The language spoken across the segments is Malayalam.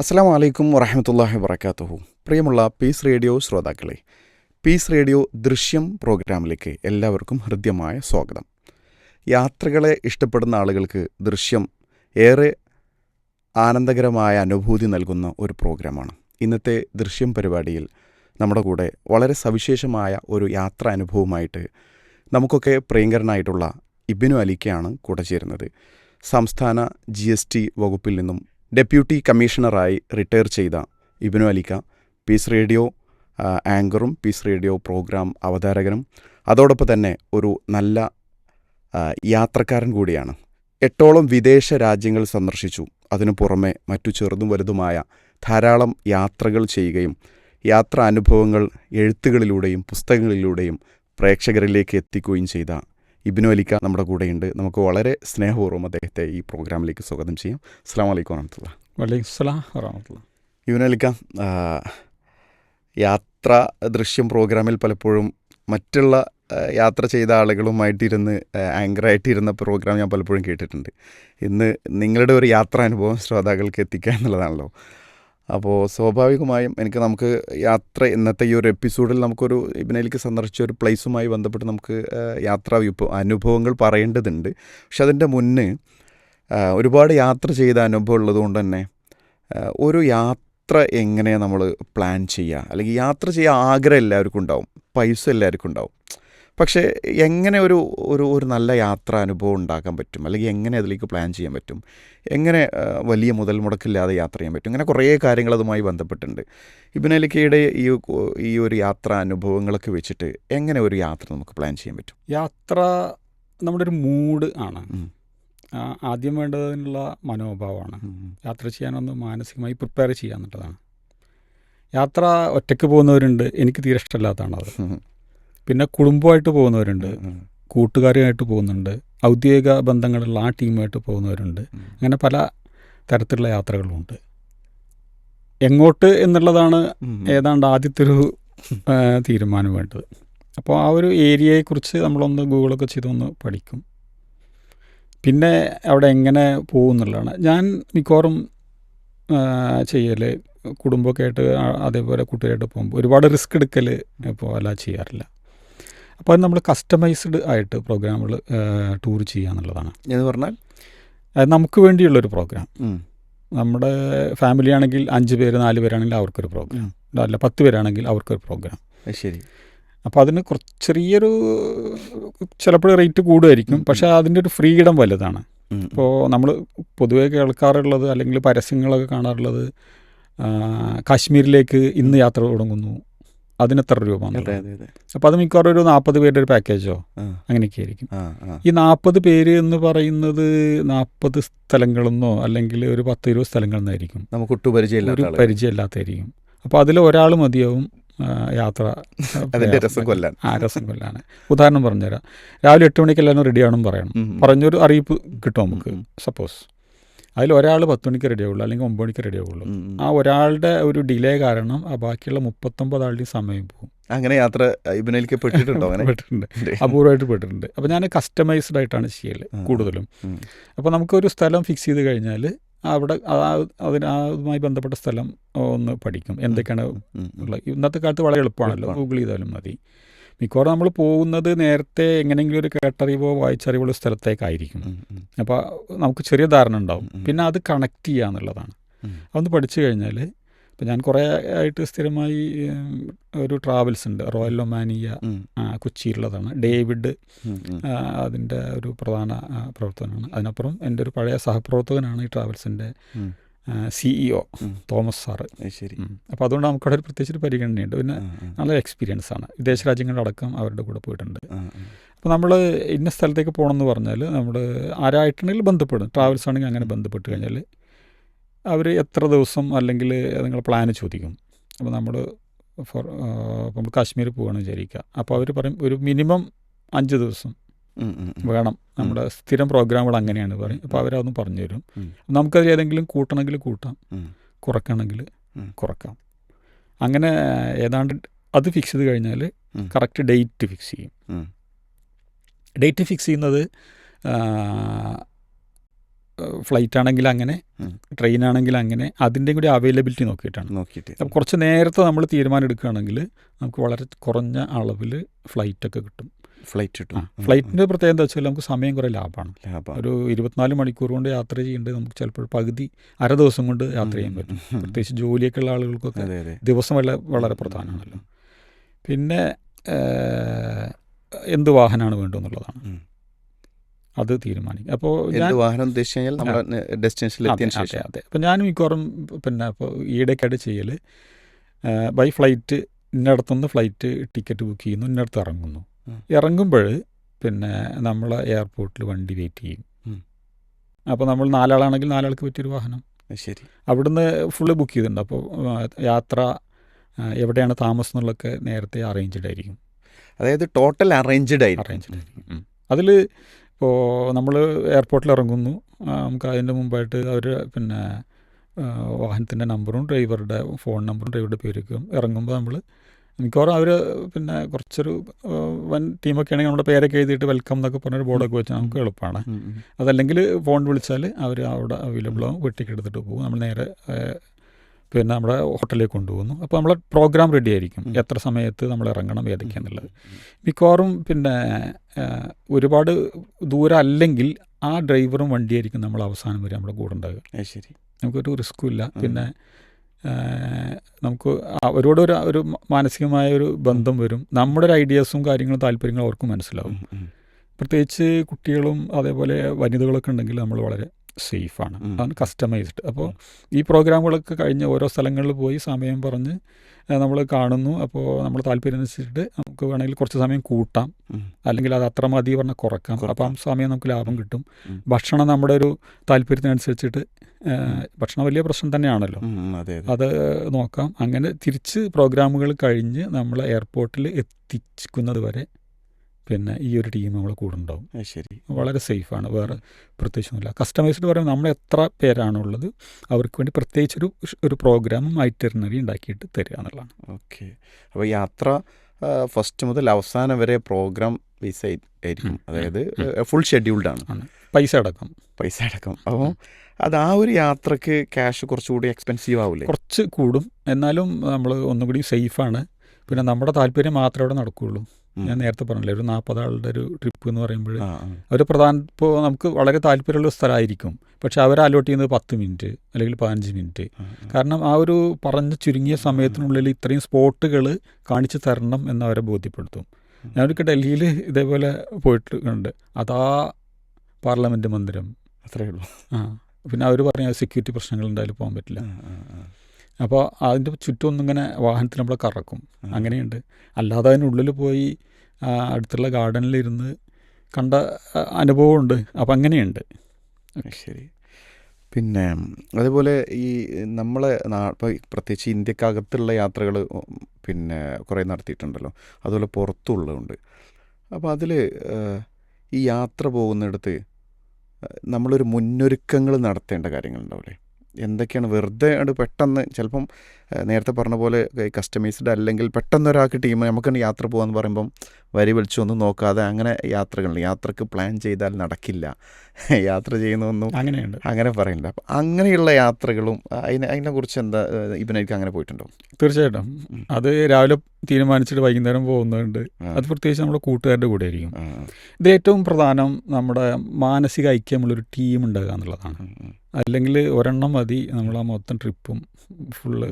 അസ്സാം വലൈക്കും വറഹമത്തല്ലാഹി വബർക്കാത്തുഹു പ്രിയമുള്ള പീസ് റേഡിയോ ശ്രോതാക്കളെ പീസ് റേഡിയോ ദൃശ്യം പ്രോഗ്രാമിലേക്ക് എല്ലാവർക്കും ഹൃദ്യമായ സ്വാഗതം. യാത്രകളെ ഇഷ്ടപ്പെടുന്ന ആളുകൾക്ക് ദൃശ്യം ഏറെ ആനന്ദകരമായ അനുഭൂതി നൽകുന്ന ഒരു പ്രോഗ്രാമാണ്. ഇന്നത്തെ ദൃശ്യം പരിപാടിയിൽ നമ്മുടെ കൂടെ വളരെ സവിശേഷമായ ഒരു യാത്ര അനുഭവമായിട്ട് നമുക്കൊക്കെ പ്രിയങ്കരനായിട്ടുള്ള ഇബിനു അലിക്കയാണ് കൂടെ ചേരുന്നത്. സംസ്ഥാന ജി എസ് ടി വകുപ്പിൽ നിന്നും ഡെപ്യൂട്ടി കമ്മീഷണറായി റിട്ടയർ ചെയ്ത ഇബിനു അലിക്ക പീസ് റേഡിയോ ആങ്കറും പീസ് റേഡിയോ പ്രോഗ്രാം അവതാരകനും അതോടൊപ്പം തന്നെ ഒരു നല്ല യാത്രക്കാരൻ കൂടിയാണ്. എട്ടോളം വിദേശ രാജ്യങ്ങൾ സന്ദർശിച്ചു. അതിനു പുറമെ മറ്റു ചെറുതും വലുതുമായ ധാരാളം യാത്രകൾ ചെയ്യുകയും യാത്രാ അനുഭവങ്ങൾ എഴുത്തുകളിലൂടെയും പുസ്തകങ്ങളിലൂടെയും പ്രേക്ഷകരിലേക്ക് എത്തിക്കുകയും ചെയ്ത ഇബിനു അലിക്ക നമ്മുടെ കൂടെയുണ്ട്. നമുക്ക് വളരെ സ്നേഹപൂർവം അദ്ദേഹത്തെ ഈ പ്രോഗ്രാമിലേക്ക് സ്വാഗതം ചെയ്യാം. അസ്സാം വലൈക്കും വറഹമത്തുള്ള വലൈക്കും സ്ലാം വറഹമത്തുള്ള ഇബിനു അലിക്ക യാത്ര ദൃശ്യം പ്രോഗ്രാമിൽ പലപ്പോഴും മറ്റുള്ള യാത്ര ചെയ്ത ആളുകളുമായിട്ടിരുന്ന് ആങ്കറായിട്ടിരുന്ന പ്രോഗ്രാം ഞാൻ പലപ്പോഴും കേട്ടിട്ടുണ്ട്. ഇന്ന് നിങ്ങളുടെ ഒരു യാത്രാനുഭവം ശ്രോതാക്കൾക്ക് എത്തിക്കുക എന്നുള്ളതാണല്ലോ. അപ്പോൾ സ്വാഭാവികമായും എനിക്ക് നമുക്ക് യാത്ര ഇന്നത്തെ ഈ ഒരു എപ്പിസോഡിൽ നമുക്കൊരു ഇബിനയിലേക്ക് സന്ദർശിച്ച ഒരു പ്ലേസുമായി ബന്ധപ്പെട്ട് നമുക്ക് യാത്രാ വിഭ അനുഭവങ്ങൾ പറയേണ്ടതുണ്ട്. പക്ഷെ അതിന്റെ മുന്നേ ഒരുപാട് യാത്ര ചെയ്ത അനുഭവം ഉള്ളതുകൊണ്ട് തന്നെ ഒരു യാത്ര എങ്ങനെയാണ് നമ്മൾ പ്ലാൻ ചെയ്യുക അല്ലെങ്കിൽ യാത്ര ചെയ്യാൻ ആഗ്രഹം എല്ലാവർക്കും ഉണ്ടാവും പൈസ എല്ലാവർക്കും ഉണ്ടാവും. പക്ഷേ എങ്ങനെ ഒരു ഒരു ഒരു നല്ല യാത്രാ അനുഭവം ഉണ്ടാക്കാൻ പറ്റും? അല്ലെങ്കിൽ എങ്ങനെ അതിലേക്ക് പ്ലാൻ ചെയ്യാൻ പറ്റും? എങ്ങനെ വലിയ മുതൽ മുടക്കില്ലാതെ യാത്ര ചെയ്യാൻ പറ്റും? ഇങ്ങനെ കുറേ കാര്യങ്ങൾ അതുമായി ബന്ധപ്പെട്ടുണ്ട് ഇബിനലിക്കയുടെ ഈ ഈ ഒരു യാത്രാ അനുഭവങ്ങളൊക്കെ വെച്ചിട്ട് എങ്ങനെ ഒരു യാത്ര നമുക്ക് പ്ലാൻ ചെയ്യാൻ പറ്റും? യാത്ര നമ്മുടെ ഒരു മൂഡ് ആണ്. ആദ്യം വേണ്ടതിനുള്ള മനോഭാവമാണ്. യാത്ര ചെയ്യാനൊന്ന് മാനസികമായി പ്രിപ്പയർ ചെയ്യുക എന്നുള്ളതാണ്. യാത്ര ഒറ്റയ്ക്ക് പോകുന്നവരുണ്ട്. എനിക്ക് തീരെ ഇഷ്ടമല്ലാത്തതാണത്. അത്. പിന്നെ കുടുംബമായിട്ട് പോകുന്നവരുണ്ട്. കൂട്ടുകാരുമായിട്ട് പോകുന്നുണ്ട്. ഔദ്യോഗിക ബന്ധങ്ങളുള്ള ആ ടീമായിട്ട് പോകുന്നവരുണ്ട്. അങ്ങനെ പല തരത്തിലുള്ള യാത്രകളുമുണ്ട്. എങ്ങോട്ട് എന്നുള്ളതാണ്. ഏതാണ്ട് ആദ്യത്തെ ഒരു തീരുമാനം വേണ്ടത് അപ്പോൾ ആ ഒരു ഏരിയയെക്കുറിച്ച് നമ്മളൊന്ന് ഗൂഗിളൊക്കെ ചെയ്തൊന്ന് പഠിക്കും. പിന്നെ അവിടെ എങ്ങനെ പോകും എന്നുള്ളതാണ് ഞാൻ മിക്കവാറും ചെയ്യൽ കുടുംബമൊക്കെ ആയിട്ട് അതേപോലെ കുട്ടികളായിട്ട് പോകുമ്പോൾ ഒരുപാട് റിസ്ക് എടുക്കൽ ഇപ്പോൾ അല്ല ചെയ്യാറില്ല. അപ്പോൾ അത് നമ്മൾ കസ്റ്റമൈസ്ഡ് ആയിട്ട് പ്രോഗ്രാമുകൾ ടൂർ ചെയ്യുക എന്നുള്ളതാണ്. എന്ന് പറഞ്ഞാൽ? അത് നമുക്ക് വേണ്ടിയുള്ളൊരു പ്രോഗ്രാം നമ്മുടെ ഫാമിലി ആണെങ്കിൽ അഞ്ച് പേര് നാല് പേരാണെങ്കിൽ അവർക്കൊരു പ്രോഗ്രാം അല്ല പത്ത് പേരാണെങ്കിൽ അവർക്കൊരു പ്രോഗ്രാം ശരി. അപ്പോൾ അതിന് കുറച്ച് ചെറിയൊരു ചിലപ്പോൾ റേറ്റ് കൂടുമായിരിക്കും. പക്ഷേ അതിന്റെ ഒരു ഫ്രീഡം വലുതാണ്. ഇപ്പോൾ നമ്മൾ പൊതുവേ കേൾക്കാറുള്ളത് അല്ലെങ്കിൽ പരസ്യങ്ങളൊക്കെ കാണാറുള്ളത് കാശ്മീരിലേക്ക് ഇന്ന് യാത്ര തുടങ്ങുന്നു. അതിനെത്ര രൂപ അപ്പൊ അതെ അതെ അപ്പോൾ അത് മിക്കവാറും ഒരു നാൽപ്പത് പേരുടെ ഒരു പാക്കേജോ? അങ്ങനെയൊക്കെ ആയിരിക്കും ഈ നാൽപ്പത് പേര് എന്ന് പറയുന്നത് നാൽപ്പത് സ്ഥലങ്ങളെന്നോ അല്ലെങ്കിൽ ഒരു പത്ത് ഇരുപത് സ്ഥലങ്ങളിൽ നിന്നായിരിക്കും നമുക്ക് ഒട്ടും ഒരു ആളുകൾ. പരിചയമില്ലാത്തായിരിക്കും അപ്പോൾ അതിൽ ഒരാൾ മതിയാവും യാത്ര രസം കൊല്ലാൻ. ആ രസം കൊല്ലാണ് ഉദാഹരണം പറഞ്ഞുതരാം. രാവിലെ എട്ട് മണിക്ക് എല്ലാവരും റെഡി ആവണം പറയണം. പറഞ്ഞൊരു അറിയിപ്പ് കിട്ടും നമുക്ക്. സപ്പോസ്. അതിൽ ഒരാൾ പത്ത് മണിക്ക് റെഡി ആവുള്ളൂ അല്ലെങ്കിൽ ഒമ്പത് മണിക്ക് റെഡി ആവുള്ളൂ. ആ ഒരാളുടെ ഒരു ഡിലേ കാരണം ആ ബാക്കിയുള്ള മുപ്പത്തൊമ്പത് ആളുടെയും സമയം പോകും. അങ്ങനെ യാത്ര പെട്ടിട്ടുണ്ടോ അങ്ങനെ? പെട്ടിട്ടുണ്ട്. അപൂർവമായിട്ട് പെട്ടിട്ടുണ്ട്. അപ്പോൾ ഞാൻ കസ്റ്റമൈസ്ഡ് ആയിട്ടാണ് ചെയ്യൽ കൂടുതലും. അപ്പോൾ നമുക്കൊരു സ്ഥലം ഫിക്സ് ചെയ്ത് കഴിഞ്ഞാൽ അവിടെ അതിന് അതുമായി ബന്ധപ്പെട്ട സ്ഥലം ഒന്ന് പഠിക്കും. എന്തൊക്കെയാണ്. ഉള്ളത് ഇന്നത്തെ കാലത്ത് വളരെ എളുപ്പമാണല്ലോ. ഗൂഗിൾ ചെയ്താലും മതി. മിക്കവാറും നമ്മൾ പോകുന്നത് നേരത്തെ എങ്ങനെയെങ്കിലും ഒരു കേട്ടറിവോ വായിച്ചറിവോ ഉള്ള സ്ഥലത്തേക്കായിരിക്കും. അപ്പോൾ നമുക്ക് ചെറിയ ധാരണ ഉണ്ടാവും. പിന്നെ അത് കണക്റ്റ് ചെയ്യുക എന്നുള്ളതാണ് അതൊന്ന് പഠിച്ചു കഴിഞ്ഞാൽ ഇപ്പം ഞാൻ കുറേ ആയിട്ട് സ്ഥിരമായി ഒരു ട്രാവൽസ് ഉണ്ട് റോയൽ ഒമാനിയ കൊച്ചിയിലുള്ളതാണ് ഡേവിഡ്. അതിന്റെ ഒരു പ്രധാന പ്രവർത്തനമാണ് അതിനപ്പുറം എന്റെ ഒരു പഴയ സഹപ്രവർത്തകനാണ് ഈ ട്രാവൽസിന്റെ. CEO Thomas sir. ശരി. അപ്പോൾ അതുകൊണ്ട് നമുക്കവിടെ ഒരു പ്രത്യേകിച്ച് ഒരു പരിഗണനയുണ്ട്. പിന്നെ നല്ല എക്സ്പീരിയൻസ് ആണ്. വിദേശ രാജ്യങ്ങളിലടക്കം അവരുടെ കൂടെ പോയിട്ടുണ്ട്. അപ്പോൾ നമ്മൾ ഇന്ന സ്ഥലത്തേക്ക് പോകണമെന്ന് പറഞ്ഞാൽ നമ്മൾ ആരായിട്ടുണ്ടെങ്കിൽ ബന്ധപ്പെടും. ട്രാവൽസ് ആണെങ്കിൽ അങ്ങനെ ബന്ധപ്പെട്ട് കഴിഞ്ഞാൽ അവർ എത്ര ദിവസം അല്ലെങ്കിൽ നിങ്ങൾ പ്ലാന് ചോദിക്കും. അപ്പോൾ നമ്മൾ ഫോർ നമ്മൾ കാശ്മീർ പോവുകയാണ് വിചാരിക്കുക അപ്പോൾ അവർ പറയും ഒരു മിനിമം അഞ്ച് ദിവസം. വേണം. നമ്മുടെ സ്ഥിരം പ്രോഗ്രാമുകൾ അങ്ങനെയാണ് പറയും അപ്പോൾ അവരതൊന്നും പറഞ്ഞു തരും. നമുക്കതിൽ ഏതെങ്കിലും കൂട്ടണമെങ്കിൽ കൂട്ടാം. കുറക്കണമെങ്കിൽ. കുറക്കാം. അങ്ങനെ ഏതാണ്ട് അത് ഫിക്സ് ചെയ്ത് കഴിഞ്ഞാൽ. കറക്റ്റ് ഡേറ്റ് ഫിക്സ് ചെയ്യും. ഡേറ്റ് ഫിക്സ് ചെയ്യുന്നത് ഫ്ലൈറ്റ് ആണെങ്കിൽ അങ്ങനെ ട്രെയിൻ ആണെങ്കിൽ അങ്ങനെ അതിന്റെ കൂടി അവൈലബിലിറ്റി നോക്കിയിട്ടാണ്. നോക്കിയിട്ട്. അപ്പോൾ കുറച്ച് നേരത്തെ നമ്മൾ തീരുമാനം എടുക്കുകയാണെങ്കിൽ നമുക്ക് വളരെ കുറഞ്ഞ അളവിൽ ഫ്ലൈറ്റൊക്കെ കിട്ടും. ഫ്ലൈറ്റ് കിട്ടും. ഫ്ലൈറ്റിന്റെ പ്രത്യേകത എന്താ വെച്ചാൽ നമുക്ക് സമയം കുറേ ലാഭമാണ്. ലാഭം ഒരു ഇരുപത്തിനാല് മണിക്കൂർ കൊണ്ട് യാത്ര ചെയ്യേണ്ടത് നമുക്ക് ചിലപ്പോൾ പകുതി അര ദിവസം കൊണ്ട് യാത്ര ചെയ്യാൻ പറ്റും. പ്രത്യേകിച്ച് ജോലിയൊക്കെ ഉള്ള ആളുകൾക്കൊക്കെ ദിവസം വളരെ വളരെ പ്രധാനമാണല്ലോ. പിന്നെ എന്ത് വാഹനമാണ് വേണ്ടതെന്നുള്ളതാണ് അത് തീരുമാനിക്കും. അപ്പോൾ വാഹനം ഉദ്ദേശിച്ചു കഴിഞ്ഞാൽ നമ്മൾ ഡെസ്റ്റിനേഷനിൽ അതെ അപ്പോൾ ഞാൻ മിക്കവാറും പിന്നെ ഇപ്പോൾ ഈയിടെയൊക്കെയായിട്ട് ചെയ്യൽ ബൈ ഫ്ലൈറ്റ് ഇന്നടത്തുനിന്ന് ഫ്ലൈറ്റ് ടിക്കറ്റ് ബുക്ക് ചെയ്യുന്നു ഇന്നടത്ത് ഇറങ്ങുന്നു. ഇറങ്ങുമ്പോൾ പിന്നെ നമ്മൾ എയർപോർട്ടിൽ വണ്ടി വെയിറ്റ് ചെയ്യും. അപ്പോൾ നമ്മൾ നാലാളാണെങ്കിൽ നാലാൾക്ക് പറ്റിയൊരു വാഹനം. ശരി. അവിടുന്ന് ഫുള്ള് ബുക്ക് ചെയ്തിട്ടുണ്ട്. അപ്പോൾ യാത്ര എവിടെയാണ് താമസം എന്നുള്ളതൊക്കെ നേരത്തെ അറേഞ്ച്ഡ് ആയിരിക്കും. അതായത് ടോട്ടൽ അറേഞ്ച്ഡ് ആയി അറേഞ്ച്ഡ് ആയിരിക്കും. അതിൽ ഇപ്പോൾ നമ്മൾ എയർപോർട്ടിൽ ഇറങ്ങുന്നു. നമുക്ക് അതിന്റെ മുമ്പായിട്ട് അവർ പിന്നെ വാഹനത്തിന്റെ നമ്പറും ഡ്രൈവറുടെ ഫോൺ നമ്പറും ഡ്രൈവറുടെ പേരൊക്കെ ഇറങ്ങുമ്പോൾ നമ്മൾ മിക്കവാറും അവർ പിന്നെ കുറച്ചൊരു വൻ ടീമൊക്കെ ആണെങ്കിൽ നമ്മുടെ പേരൊക്കെ എഴുതിയിട്ട് വെൽക്കം എന്നൊക്കെ പറഞ്ഞൊരു ബോർഡൊക്കെ വെച്ചാൽ നമുക്ക് എളുപ്പമാണ്. അതല്ലെങ്കിൽ ഫോൺ വിളിച്ചാൽ അവർ അവിടെ അവൈലബിൾ ആവും വെട്ടിക്ക് എടുത്തിട്ട് പോകും. നമ്മൾ നേരെ പിന്നെ നമ്മുടെ ഹോട്ടലിലേക്ക് കൊണ്ടുപോകുന്നു. അപ്പോൾ നമ്മളെ പ്രോഗ്രാം റെഡി ആയിരിക്കും. എത്ര സമയത്ത് നമ്മൾ ഇറങ്ങണം ഏതൊക്കെയാണെന്നുള്ളത് മിക്കവാറും പിന്നെ ഒരുപാട് ദൂരം അല്ലെങ്കിൽ ആ ഡ്രൈവറും വണ്ടിയായിരിക്കും നമ്മൾ അവസാനം വരെ നമ്മുടെ കൂടെ ഉണ്ടാകുക ശരി. നമുക്കൊരു റിസ്ക്കും ഇല്ല. പിന്നെ നമുക്ക് അവരോട് ഒരു ഒരു മാനസികമായ ഒരു ബന്ധം വരും. നമ്മുടെ ഒരു ഐഡിയാസും കാര്യങ്ങളും താല്പര്യങ്ങളും അവർക്ക് മനസ്സിലാവും. പ്രത്യേകിച്ച് കുട്ടികളും അതേപോലെ വനിതകളൊക്കെ ഉണ്ടെങ്കിൽ നമ്മൾ വളരെ സേഫാണ്. അതാണ് കസ്റ്റമൈസ്ഡ് അപ്പോൾ ഈ പ്രോഗ്രാമുകളൊക്കെ കഴിഞ്ഞ് ഓരോ സ്ഥലങ്ങളിൽ പോയി സമയം പറഞ്ഞ് നമ്മൾ കാണുന്നു. അപ്പോൾ നമ്മൾ താല്പര്യം അനുസരിച്ചിട്ട് നമുക്ക് വേണമെങ്കിൽ കുറച്ച് സമയം കൂട്ടാം. അല്ലെങ്കിൽ അത് അത്ര മതി പറഞ്ഞാൽ കുറക്കാം. അപ്പം ആ സമയം നമുക്ക് ലാഭം കിട്ടും. ഭക്ഷണം നമ്മുടെ ഒരു താല്പര്യത്തിനനുസരിച്ചിട്ട് ഭക്ഷണം വലിയ പ്രശ്നം തന്നെയാണല്ലോ. അത് നോക്കാം. അങ്ങനെ തിരിച്ച് പ്രോഗ്രാമുകൾ കഴിഞ്ഞ് നമ്മൾ എയർപോർട്ടിൽ എത്തിക്കുന്നത് വരെ പിന്നെ ഈ ഒരു ടീം നമ്മളെ കൂടെ ഉണ്ടാവും ശരി. വളരെ സേഫാണ് വേറെ പ്രത്യേകിച്ചൊന്നുമില്ല. കസ്റ്റമൈസ്ഡ് പറയുമ്പോൾ നമ്മൾ എത്ര പേരാണുള്ളത് അവർക്ക് വേണ്ടി പ്രത്യേകിച്ചൊരു ഒരു പ്രോഗ്രാമും ഐറ്ററിനറി ഉണ്ടാക്കിയിട്ട് തരിക എന്നുള്ളതാണ്. ഓക്കെ അപ്പോൾ യാത്ര ഫസ്റ്റ് മുതൽ അവസാനം വരെ പ്രോഗ്രാം ബേസ് ആയിരിക്കും. അതായത് ഫുൾ ഷെഡ്യൂൾഡ് ആണ്. പൈസ അടക്കം. പൈസ അടക്കം. അപ്പോൾ അത് ആ ഒരു യാത്രയ്ക്ക് ക്യാഷ് കുറച്ചുകൂടി എക്സ്പെൻസീവ് ആവില്ലേ കുറച്ച് കൂടും. എന്നാലും നമ്മൾ ഒന്നുകൂടി സേഫാണ് പിന്നെ നമ്മുടെ താല്പര്യം മാത്രമേ അവിടെ നടക്കുകയുള്ളൂ. ഞാൻ നേരത്തെ പറഞ്ഞില്ലേ ഒരു നാൽപ്പതാളുടെ ഒരു ട്രിപ്പ് എന്ന് പറയുമ്പോൾ. അവർ പ്രധാന ഇപ്പോൾ നമുക്ക് വളരെ താല്പര്യമുള്ള സ്ഥലമായിരിക്കും പക്ഷെ അവർ അലോട്ട് ചെയ്യുന്നത് പത്ത് മിനിറ്റ് അല്ലെങ്കിൽ പതിനഞ്ച് മിനിറ്റ്. കാരണം ആ ഒരു പറഞ്ഞ ചുരുങ്ങിയ സമയത്തിനുള്ളിൽ ഇത്രയും സ്പോട്ടുകൾ കാണിച്ചു തരണം എന്നവരെ ബോധ്യപ്പെടുത്തും. ഞാനൊരിക്കൽ ഡൽഹിയിൽ ഇതേപോലെ പോയിട്ടുണ്ട്. അതാ പാർലമെന്റ് മന്ദിരം. അത്രയേ ഉള്ളൂ. ആ. പിന്നെ അവർ പറഞ്ഞ സെക്യൂരിറ്റി പ്രശ്നങ്ങൾ ഉണ്ടായാലും പോകാൻ പറ്റില്ല. അപ്പോൾ അതിന്റെ ചുറ്റും ഒന്നിങ്ങനെ വാഹനത്തിൽ നമ്മൾ കറക്കും. അങ്ങനെയുണ്ട്. അല്ലാതെ അതിനുള്ളിൽ പോയി അടുത്തുള്ള ഗാർഡനിലിരുന്ന് കണ്ട അനുഭവമുണ്ട്. അപ്പം അങ്ങനെയുണ്ട്. ശരി. പിന്നെ അതേപോലെ ഈ നമ്മളെ ഇപ്പോൾ പ്രത്യേകിച്ച് ഇന്ത്യക്കകത്തുള്ള യാത്രകൾ പിന്നെ കുറേ നടത്തിയിട്ടുണ്ടല്ലോ. അതുപോലെ പുറത്തുള്ളതുണ്ട്. അപ്പോൾ അതിൽ ഈ യാത്ര പോകുന്നിടത്ത് നമ്മളൊരു മുന്നൊരുക്കങ്ങൾ നടത്തേണ്ട കാര്യങ്ങളുണ്ടാവില്ലേ എന്തൊക്കെയാണ് വെറുതെ അത് പെട്ടെന്ന് ചിലപ്പം നേരത്തെ പറഞ്ഞ പോലെ കസ്റ്റമൈസ്ഡ് അല്ലെങ്കിൽ പെട്ടെന്ന് ഒരാൾക്ക് ടീം നമുക്ക് യാത്ര പോകാന്ന് പറയുമ്പം വരി വിളിച്ചൊന്നും നോക്കാതെ അങ്ങനെ യാത്രകൾ യാത്രയ്ക്ക് പ്ലാൻ ചെയ്താൽ നടക്കില്ല. യാത്ര ചെയ്യുന്നൊന്നും അങ്ങനെയുണ്ട്. അങ്ങനെ പറയില്ല അപ്പം അങ്ങനെയുള്ള യാത്രകളും അതിനെ അതിനെക്കുറിച്ച് എന്താ ഇബിനേക്ക് അങ്ങനെ പോയിട്ടുണ്ടോ? തീർച്ചയായിട്ടും. അത് രാവിലെ തീരുമാനിച്ചിട്ട് വൈകുന്നേരം പോകുന്നുണ്ട്. അത് പ്രത്യേകിച്ച് നമ്മുടെ കൂട്ടുകാരുടെ കൂടെ ആയിരിക്കും. ഇത് ഏറ്റവും പ്രധാനം നമ്മുടെ മാനസിക ഐക്യമുള്ളൊരു ടീം ഉണ്ടാകുക എന്നുള്ളതാണ്. അല്ലെങ്കിൽ ഒരെണ്ണം മതി നമ്മൾ ആ മൊത്തം ട്രിപ്പും ഫുള്ള്.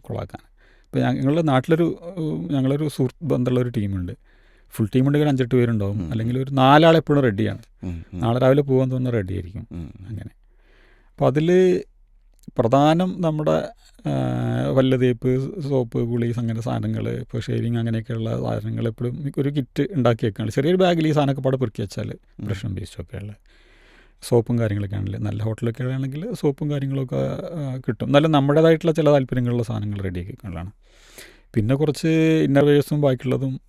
കൊളാക്കാൻ. ഇപ്പോൾ ഞങ്ങളുടെ നാട്ടിലൊരു ഞങ്ങളൊരു സുഹൃത്ത് ബന്ധമുള്ള ഒരു ടീമുണ്ട്. ഫുൾ ടീം ഉണ്ടെങ്കിൽ അഞ്ചെട്ട് പേരുണ്ടാവും. അല്ലെങ്കിൽ ഒരു നാലാളെപ്പോഴും റെഡിയാണ്. നാളെ രാവിലെ പോകാൻ തോന്നുന്ന റെഡി ആയിരിക്കും. അങ്ങനെ. അപ്പോൾ അതിൽ പ്രധാനം നമ്മുടെ വല്ലതേപ്പ് തേപ്പ് സോപ്പ് ഗുളീസ് അങ്ങനെ സാധനങ്ങൾ ഇപ്പോൾ ഷെയറിങ് അങ്ങനെയൊക്കെയുള്ള സാധനങ്ങൾ എപ്പോഴും ഒരു കിറ്റ് ഉണ്ടാക്കി വെക്കുകയാണ് ചെറിയൊരു ബാഗിൽ ഈ സാധനമൊക്കെ പാടെ പെറുക്കി വെച്ചാൽ. ബ്രഷും പേസ്റ്റും ഒക്കെ സോപ്പും കാര്യങ്ങളൊക്കെ ആണെങ്കിൽ നല്ല ഹോട്ടലൊക്കെ ആണെങ്കിൽ സോപ്പും കാര്യങ്ങളൊക്കെ കിട്ടും. നല്ല നമ്മുടേതായിട്ടുള്ള ചില താല്പര്യങ്ങളുള്ള സാധനങ്ങൾ റെഡിയാക്കി വെക്കാനുള്ളതാണ് പിന്നെ കുറച്ച് ഇന്നർവേഴ്സും ബാക്കിയുള്ളതും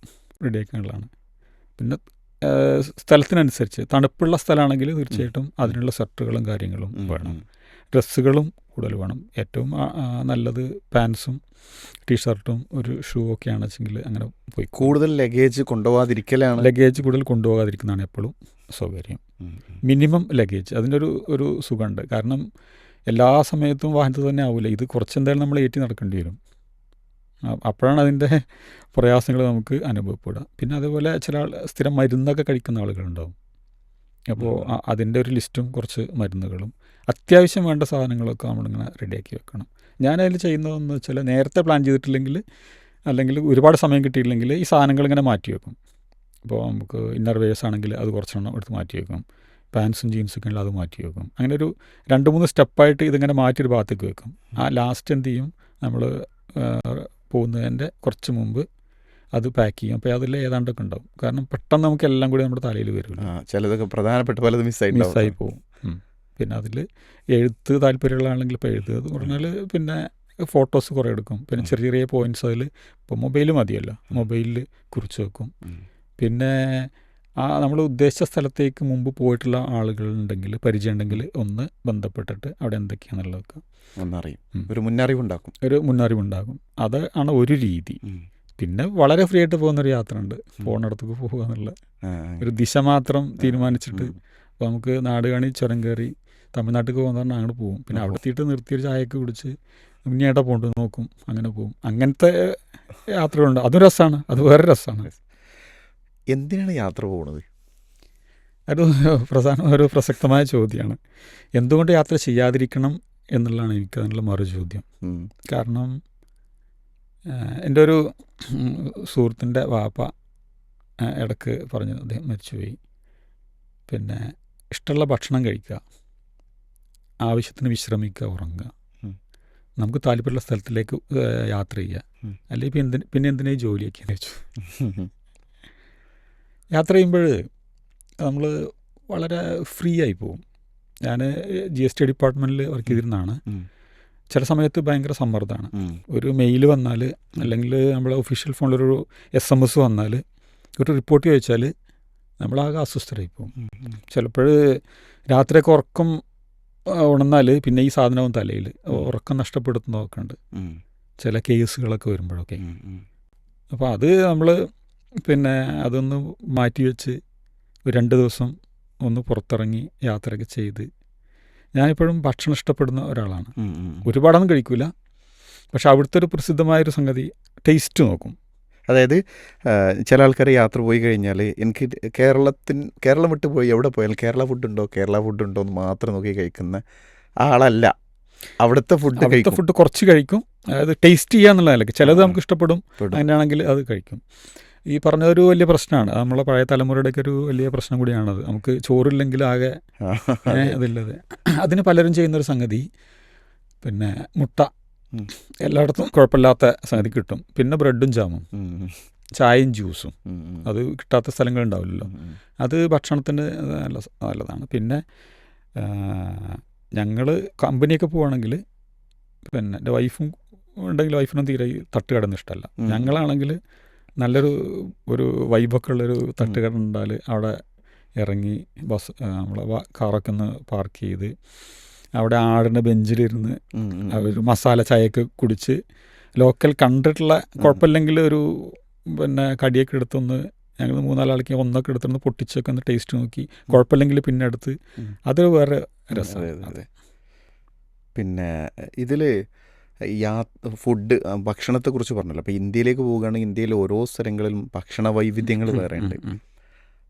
റെഡിയാക്കി വെക്കാനുള്ളതാണ് പിന്നെ സ്ഥലത്തിനനുസരിച്ച് തണുപ്പുള്ള സ്ഥലമാണെങ്കിൽ തീർച്ചയായിട്ടും അതിനുള്ള ഷർട്ടുകളും കാര്യങ്ങളും വേണം. ഡ്രസ്സുകളും കൂടുതൽ വേണം. ഏറ്റവും നല്ലത് പാൻസും ടീഷർട്ടും ഒരു ഷൂ ഒക്കെയാണ് വെച്ചെങ്കിൽ അങ്ങനെ പോയി. കൂടുതൽ ലഗേജ് കൊണ്ടുപോകാതിരിക്കലാണ്? ലഗേജ് കൂടുതൽ കൊണ്ടുപോകാതിരിക്കുന്നതാണ് എപ്പോഴും സൗകര്യം. Minimum luggage. അതിന്റെ ഒരു ഒരു സുഖമുണ്ട്. കാരണം എല്ലാ സമയത്തും വാഹനത്തിൽ തന്നെ ആവില്ല ഇത് കുറച്ച് എന്തായാലും നമ്മൾ ഏറ്റി നടക്കേണ്ടി വരും. അപ്പോഴാണ് അതിന്റെ പ്രയാസങ്ങൾ നമുക്ക് അനുഭവപ്പെടുക. പിന്നെ അതുപോലെ ചില ആൾ സ്ഥിരം മരുന്നൊക്കെ കഴിക്കുന്ന ആളുകളുണ്ടാവും. അപ്പോൾ. അതിന്റെ ഒരു ലിസ്റ്റും കുറച്ച് മരുന്നുകളും അത്യാവശ്യം വേണ്ട സാധനങ്ങളൊക്കെ നമ്മളിങ്ങനെ റെഡിയാക്കി വെക്കണം. ഞാനതിൽ ചെയ്യുന്നതെന്ന് വെച്ചാൽ നേരത്തെ പ്ലാൻ ചെയ്തിട്ടില്ലെങ്കിൽ അല്ലെങ്കിൽ ഒരുപാട് സമയം കിട്ടിയില്ലെങ്കിൽ ഈ സാധനങ്ങൾ ഇങ്ങനെ മാറ്റി വെക്കും. അപ്പോൾ നമുക്ക് ഇന്നർ വേഴ്സ് ആണെങ്കിൽ അത് കുറച്ചെണ്ണം എടുത്ത് മാറ്റി വെക്കും. പാൻസും ജീൻസും ഒക്കെ ഉണ്ടെങ്കിൽ അത് മാറ്റി വെക്കും. അങ്ങനെ ഒരു രണ്ട് മൂന്ന് സ്റ്റെപ്പായിട്ട് ഇതിങ്ങനെ മാറ്റി ഒരു ഭാഗത്തേക്ക് വെക്കും. ആ ലാസ്റ്റ് എന്ത് ചെയ്യും? നമ്മൾ പോകുന്നതിന്റെ കുറച്ച് മുമ്പ് അത് പാക്ക് ചെയ്യും. അപ്പോൾ അതിൽ ഏതാണ്ടൊക്കെ ഉണ്ടാവും. കാരണം പെട്ടെന്ന് നമുക്ക് എല്ലാം കൂടി നമ്മുടെ തലയിൽ വരും ചിലതൊക്കെ പ്രധാനപ്പെട്ട പലത് മിസ്സായി മിസ്സായി പോകും. പിന്നെ അതിൽ എഴുത്ത് താല്പര്യമുള്ളതാണെങ്കിൽ ഇപ്പോൾ എഴുതുക എന്ന് പറഞ്ഞാൽ പിന്നെ ഫോട്ടോസ് കുറേ എടുക്കും. പിന്നെ ചെറിയ ചെറിയ പോയിന്റ്സ് അതിൽ ഇപ്പോൾ മൊബൈൽ മതിയല്ലോ. മൊബൈലിൽ കുറിച്ച് വെക്കും. പിന്നെ ആ നമ്മൾ ഉദ്ദേശിച്ച സ്ഥലത്തേക്ക് മുമ്പ് പോയിട്ടുള്ള ആളുകളുണ്ടെങ്കിൽ പരിചയം ഉണ്ടെങ്കിൽ ഒന്ന് ബന്ധപ്പെട്ടിട്ട് അവിടെ എന്തൊക്കെയാണെന്നുള്ളതൊക്കെ ഒന്നറിയും. ഒരു മുന്നറിവുണ്ടാക്കും ഒരു മുന്നറിവുണ്ടാകും അത് ആണ് ഒരു രീതി. പിന്നെ വളരെ ഫ്രീ ആയിട്ട് പോകുന്നൊരു യാത്ര ഉണ്ട് പോണിടത്തേക്ക് പോകുക എന്നുള്ള ഒരു ദിശ മാത്രം തീരുമാനിച്ചിട്ട് അപ്പോൾ നമുക്ക് നാടുകാണി ചുരം കയറി തമിഴ്നാട്ടിലേക്ക് പോകുന്ന പറഞ്ഞാൽ അങ്ങോട്ട് പോകും. പിന്നെ അവിടെ എത്തിയിട്ട് നിർത്തിയൊരു ചായയൊക്കെ കുടിച്ച് ഉണ്ണിയേട്ട പോണ്ട് നോക്കും. അങ്ങനെ പോകും. അങ്ങനത്തെ യാത്രകളുണ്ട്. അതും രസമാണ് അത് വേറെ രസമാണ് എന്തിനാണ് യാത്ര പോകുന്നത് ഒരു പ്രധാന ഒരു പ്രസക്തമായ ചോദ്യമാണ് എന്തുകൊണ്ട് യാത്ര ചെയ്യാതിരിക്കണം എന്നുള്ളതാണ് എനിക്ക് അതിനുള്ള മറു ചോദ്യം. കാരണം എന്റെ ഒരു സുഹൃത്തിന്റെ വാപ്പ ഇടയ്ക്ക് പറഞ്ഞു അദ്ദേഹം മരിച്ചുപോയി. പിന്നെ ഇഷ്ടമുള്ള ഭക്ഷണം കഴിക്കുക ആവശ്യത്തിന് വിശ്രമിക്കുക ഉറങ്ങുക. നമുക്ക് താല്പര്യമുള്ള സ്ഥലത്തിലേക്ക് യാത്ര ചെയ്യുക. അല്ലെങ്കിൽ പിന്നെ എന്തിന് പിന്നെ എന്തിനാ ജോലിയൊക്കെ എന്ന് വെച്ചു യാത്ര ചെയ്യുമ്പോൾ നമ്മൾ വളരെ ഫ്രീ ആയി പോവും ഞാൻ ജി എസ് ടി ഡിപ്പാർട്ട്മെന്റിൽ വർക്ക് ചെയ്തിരുന്നതാണ്. ചില സമയത്ത് ഭയങ്കര സമ്മർദ്ദമാണ്. ഒരു മെയിൽ വന്നാൽ അല്ലെങ്കിൽ നമ്മളെ ഒഫീഷ്യൽ ഫോണിലൊരു എസ് എം എസ് വന്നാൽ ഒരു റിപ്പോർട്ട് ചോദിച്ചാൽ നമ്മളാകെ അസ്വസ്ഥരായി പോകും. ചിലപ്പോൾ രാത്രിയൊക്കെ ഉറക്കം ഉണർന്നാൽ പിന്നെ ഈ സാധനവും തലയിൽ ഉറക്കം നഷ്ടപ്പെടുത്തുന്നതൊക്കെ ഉണ്ട്. ചില കേസുകളൊക്കെ വരുമ്പോഴൊക്കെ. അപ്പോൾ അത് നമ്മൾ പിന്നെ അതൊന്ന് മാറ്റി വെച്ച് രണ്ട് ദിവസം ഒന്ന് പുറത്തിറങ്ങി യാത്രയൊക്കെ ചെയ്ത് ഞാനിപ്പോഴും ഭക്ഷണം ഇഷ്ടപ്പെടുന്ന ഒരാളാണ്. ഒരുപാടൊന്നും കഴിക്കില്ല പക്ഷെ അവിടുത്തെ ഒരു പ്രസിദ്ധമായൊരു സംഗതി ടേസ്റ്റ് നോക്കും. അതായത് ചില ആൾക്കാർ യാത്ര പോയി കഴിഞ്ഞാൽ എനിക്ക് കേരളത്തിന് കേരളം വിട്ട് പോയി എവിടെ പോയാലും കേരള ഫുഡ് ഉണ്ടോ കേരള ഫുഡ് ഉണ്ടോ എന്ന് മാത്രം നോക്കി കഴിക്കുന്ന ആളല്ല. അവിടുത്തെ ഫുഡ് അവിടുത്തെ ഫുഡ് കുറച്ച് കഴിക്കും. അതായത് ടേസ്റ്റ് ചെയ്യുക എന്നുള്ള നിലയ്ക്ക് ചിലത് നമുക്ക് ഇഷ്ടപ്പെടും. പെടും. അങ്ങനെയാണെങ്കിൽ അത് കഴിക്കും. ഈ പറഞ്ഞതൊരു വലിയ പ്രശ്നമാണ്. നമ്മളെ പഴയ തലമുറയുടെയൊക്കെ ഒരു വലിയ പ്രശ്നം കൂടിയാണത്. നമുക്ക് ചോറില്ലെങ്കിൽ ആകെ അതില്ലത്. അതിന് പലരും ചെയ്യുന്നൊരു സംഗതി പിന്നെ മുട്ട. എല്ലായിടത്തും കുഴപ്പമില്ലാത്ത സംഗതി കിട്ടും. പിന്നെ ബ്രെഡും ജാമും. ചായയും ജ്യൂസും. അത് കിട്ടാത്ത സ്ഥലങ്ങളുണ്ടാവില്ലല്ലോ. അത് ഭക്ഷണത്തിന് നല്ല നല്ലതാണ്. പിന്നെ ഞങ്ങൾ കമ്പനിയൊക്കെ പോവുകയാണെങ്കിൽ പിന്നെ എന്റെ വൈഫും ഉണ്ടെങ്കിൽ വൈഫിനും തീരെ തട്ടുകടന്ന് ഇഷ്ടമല്ല. ഞങ്ങളാണെങ്കിൽ നല്ലൊരു ഒരു വൈബൊക്കെ ഉള്ളൊരു തട്ടുകട ഉണ്ടാൽ അവിടെ ഇറങ്ങി ബസ് നമ്മളെ കാറൊക്കെ ഒന്ന് പാർക്ക് ചെയ്ത് അവിടെ ആടിന്റെ ബെഞ്ചിലിരുന്ന്. ഉം. മസാല ചായയൊക്കെ കുടിച്ച് ലോക്കൽ കണ്ടിട്ടുള്ള കുഴപ്പമില്ലെങ്കിൽ ഒരു പിന്നെ കടിയൊക്കെ എടുത്തൊന്ന് ഞങ്ങൾ മൂന്നാലാൾക്ക് ഒന്നൊക്കെ എടുത്തൊന്ന് പൊട്ടിച്ചൊക്കെ ഒന്ന് ടേസ്റ്റ് നോക്കി. കുഴപ്പമില്ലെങ്കിൽ പിന്നെ എടുത്ത് അതൊരു അത് വേറെ രസം. രസമാണ് അതെ. പിന്നെ ഇതിൽ യാ ഫുഡ് ഭക്ഷണത്തെ ഭക്ഷണത്തെക്കുറിച്ച് പറഞ്ഞല്ലോ. അപ്പോൾ ഇന്ത്യയിലേക്ക് പോവുകയാണെങ്കിൽ ഇന്ത്യയിലെ ഓരോ സ്ഥലങ്ങളിലും ഭക്ഷണ വൈവിധ്യങ്ങൾ വേറെ ഉണ്ട്